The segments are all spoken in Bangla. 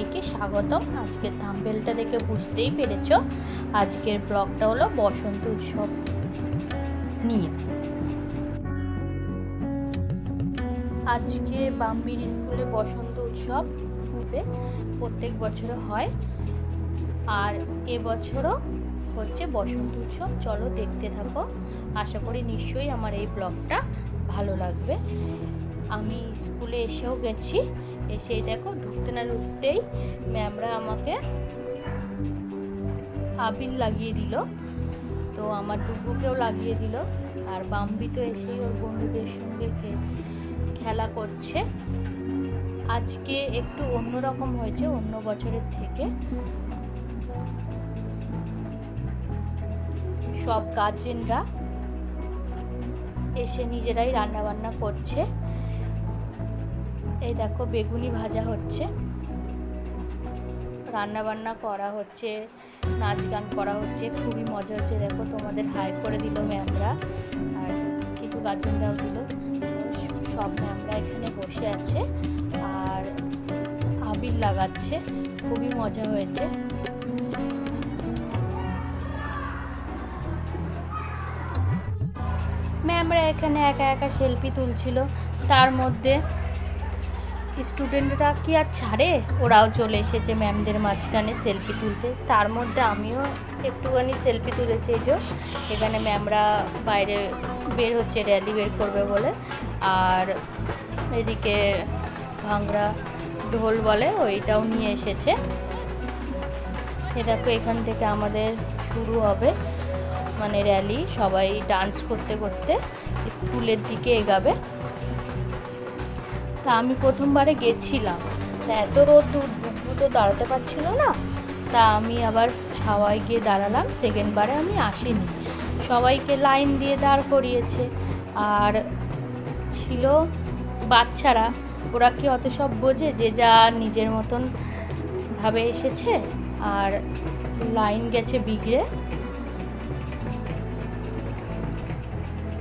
সবাইকে স্বাগতম। আজকের থাম্বেলটা দেখে বুঝতেই পেরেছ। আজকের ব্লগটা হলো বসন্ত উৎসব নিয়ে। আজকে বাম্বির স্কুলে বসন্ত উৎসব হবে, প্রত্যেক বছর হয়। আর এবছরও হচ্ছে বসন্ত উৎসব। চলো দেখতে থাকো। আশা করি নিশ্চয়ই আমার এই ব্লগটা ভালো লাগবে। আমি স্কুলে এসেও গেছি। এসেই দেখো, ঢুকতে না ঢুকতেই ম্যামরা আমাকে আবির লাগিয়ে দিল। তো আমার ডুগুকেও লাগিয়ে দিল। আর বাম্বি তো এসেই ওর বন্ধুদের সঙ্গে খেলা করছে। আজকে একটু অন্যরকম হয়েছে, অন্য বছরের থেকে। সব গার্জেনরা এসে নিজেরাই রান্না বান্না করছে। এই দেখো বেগুনি ভাজা হচ্ছে। রান্না বান্না করা হচ্ছে নাচ গান করা হচ্ছে, খুবই মজা হচ্ছে। দেখো তোমাদের হাই করে দিল ম্যামরা, আর কিছু গার্জেনরাও দিল। সব ম্যামরা এখানে বসে আছে, আর আবির লাগাচ্ছে, খুবই মজা হয়েছে। ম্যামরা এখানে একা একা সেলফি তুলছিল, তার মধ্যে স্টুডেন্টরা কি আর ছাড়ে? ওরাও চলে এসেছে ম্যামদের মাঝখানে সেলফি তুলতে। তার মধ্যে আমিও একটুখানি সেলফি তুলেছি এই যে। এখানে ম্যামরা বাইরে বের হচ্ছে র্যালি বের করবে বলে। আর এদিকে ভাংরা ঢোল বলে, ওইটাও নিয়ে এসেছে। এ দেখো, এখান থেকে আমাদের শুরু হবে মানে র্যালি সবাই ডান্স করতে করতে। স্কুলের দিকে এগাবে। তা আমি প্রথমবারে গেছিলাম। তা এত রোদ ডুবু তো দাঁড়াতে পারছিল না। তা আমি আবার ছাওয়ায় গিয়ে দাঁড়ালাম, সেকেন্ডবারে আমি আসিনি। সবাইকে লাইন দিয়ে দাঁড় করিয়েছে। আর ছিল বাচ্চারা, ওরা কি অত সব বোঝে যে যা নিজের মতন ভাবে এসেছে? আর লাইন গেছে বিগড়ে।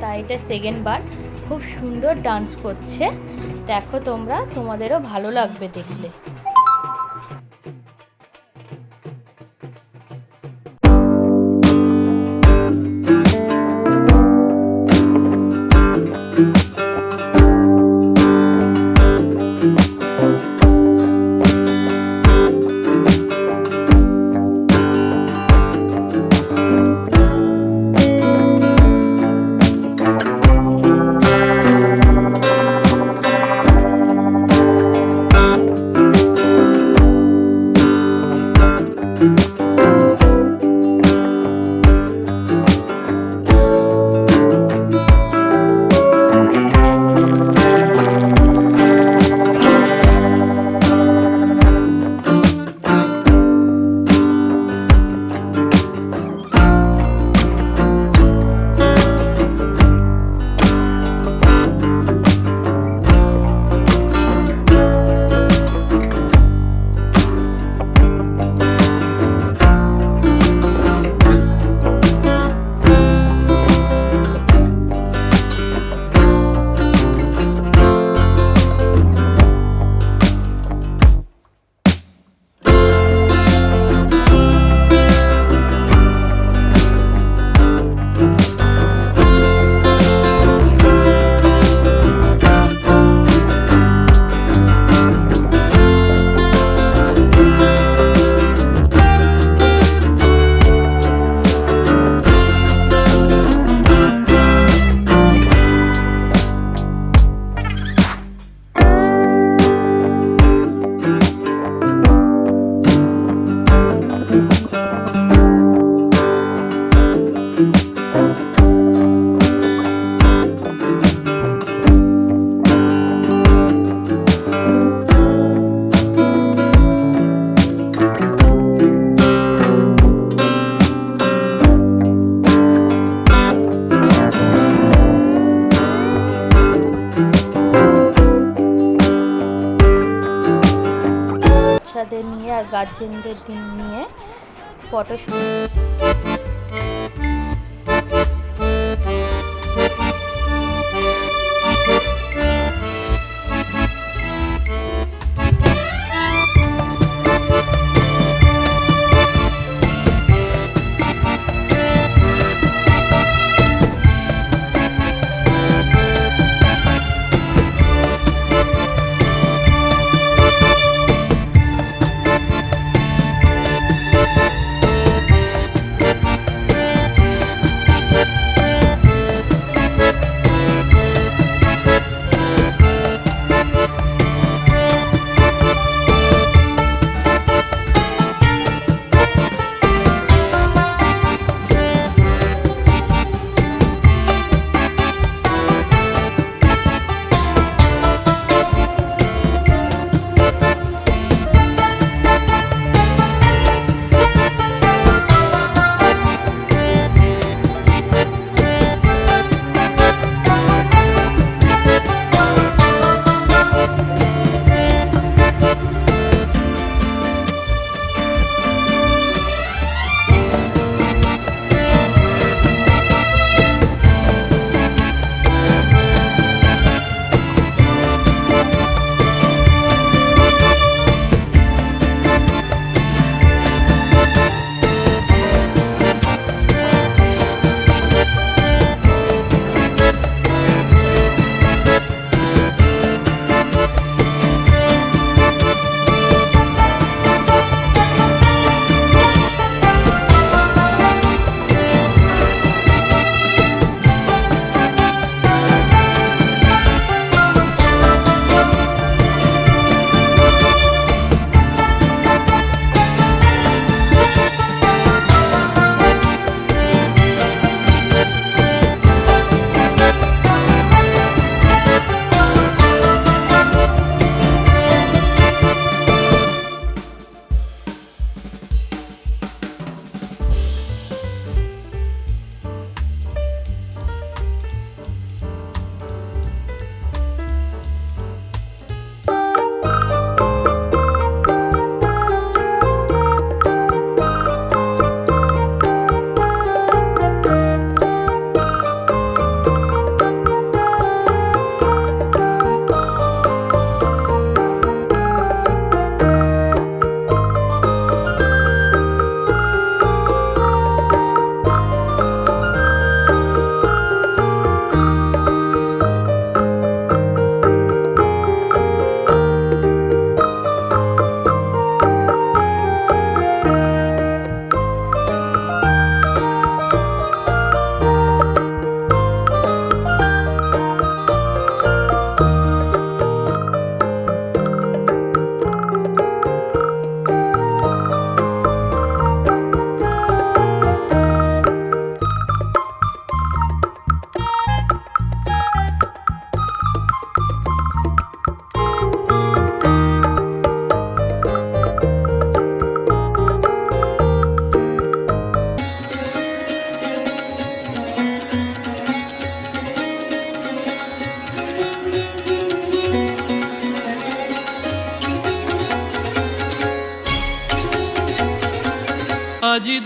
তাই এটা সেকেন্ড বার খুব সুন্দর ডান্স করছে। দেখো তোমরা তোমাদেরও ভালো লাগবে দেখলে গার্জেনদের দিন নিয়ে ফটো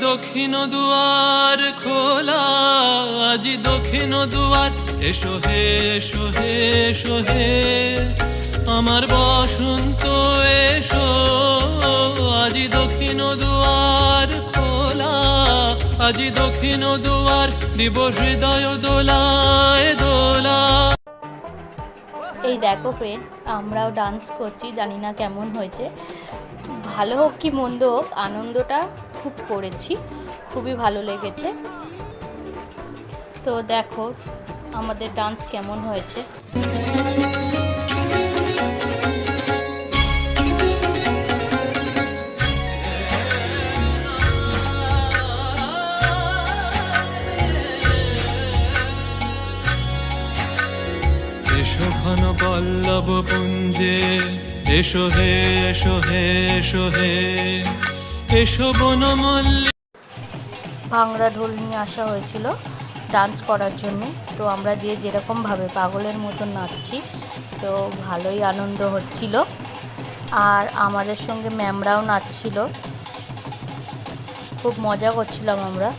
দক্ষিণ দুয়ার খোলা, আজি দক্ষিণ দুয়ার। এসো হে এসো হে এসো হে, আমার বসন্ত এসো। আজি দক্ষিণ দুয়ার খোলা, আজি দক্ষিণ দুয়ার দিব হৃদয় দোলায়, দোলা। এই দেখো ফ্রেন্ডস আমরাও ডান্স করছি, জানি না কেমন হয়েছে। ভালো হোক কি মন্দ হোক, আনন্দটা খুব করেছি, খুবই ভালো লেগেছে। তো দেখো আমাদের ডান্স কেমন হয়েছে। পল্লব পুঞ্জে, এসো হে এসো হে এসো হে। বনমল্লী ঢোল নিয়ে আসা হয়েছিল ডান্স করার জন্য। তো আমরা যে যেরকমভাবে পাগলের মতো নাচছি, তো ভালোই আনন্দ হচ্ছিল। আর আমাদের সঙ্গে ম্যামরাও নাচছিল। খুব মজা করছিলাম আমরা।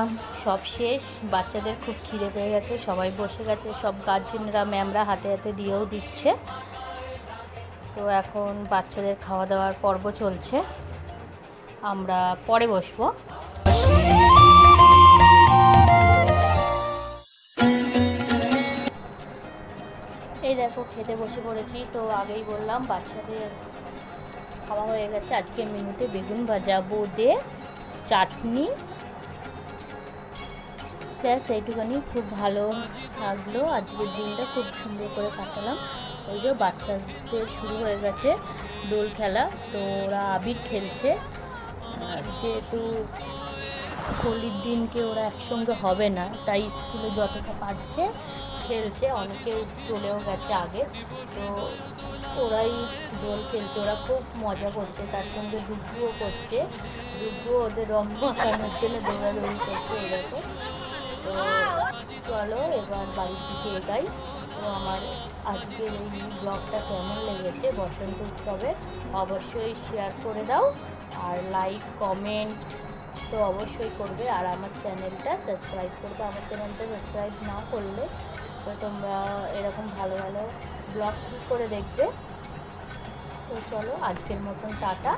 নাচ সব শেষ। বাচ্চাদের খুব খিদে পেয়ে গেছে, সবাই বসে গেছে। সব গার্জেনরা ম্যামরা হাতে হাতে দিয়েও দিচ্ছে। তো এখন বাচ্চাদের খাওয়া দাওয়ার পর্ব চলছে। আমরা পরে বসবো। এই দেখো, খেতে বসে পড়েছি। তো আগেই বললাম, বাচ্চাদের খাওয়া হয়ে গেছে। আজকে মেনুতে বেগুন ভাজা, বোঁদে, চাটনি ব্যাস এইটুখানি খুব ভালো লাগল আজকের দিনটা খুব সুন্দর করে কাটালাম। ওই যে বাচ্চাদের শুরু হয়ে গেছে দোল খেলা, তো ওরা আবির খেলছে। যেহেতু হোলির দিনকে ওরা একসঙ্গে হবে না, তাই স্কুলে যতটা পারছে খেলছে, অনেকে চলেও গেছে আগে। তো ওরাই দোল খেলছে, ওরা খুব মজা করছে, তার সঙ্গে ডুবুও করছে। ডুবু ওদের রং মাখানোর জন্য দৌড়াদৌড়ি করছে, এরকম। চলো, এবার বাড়ির দিকে এগাই। তো আমার আজকের এই ব্লগটা কেমন লেগেছে বসন্ত উৎসবে অবশ্যই শেয়ার করে দাও। আর লাইক কমেন্ট তো অবশ্যই করবে। আর আমার চ্যানেলটা সাবস্ক্রাইব করবে। আমার চ্যানেলটা সাবস্ক্রাইব না করলে তো তোমরা এরকম ভালো ভালো ব্লগ কী করে দেখবে? তো চলো, আজকের মতন টাটা।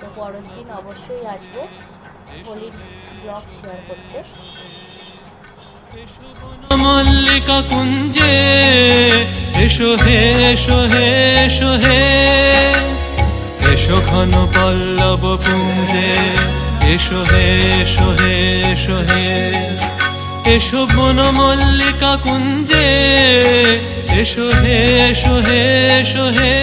তো পরের দিন অবশ্যই আসব। হোলির ব্লগ শেয়ার করতে। মল্লিকা কুঞ্জে, এসো হে এসো হে এসো হে। এসো ঘন পল্লব পুঞ্জে, এসো হে এসো হে এসো হে। এসো বন মল্লিকা কুঞ্জে, এসো হে এসো হে এসো হে।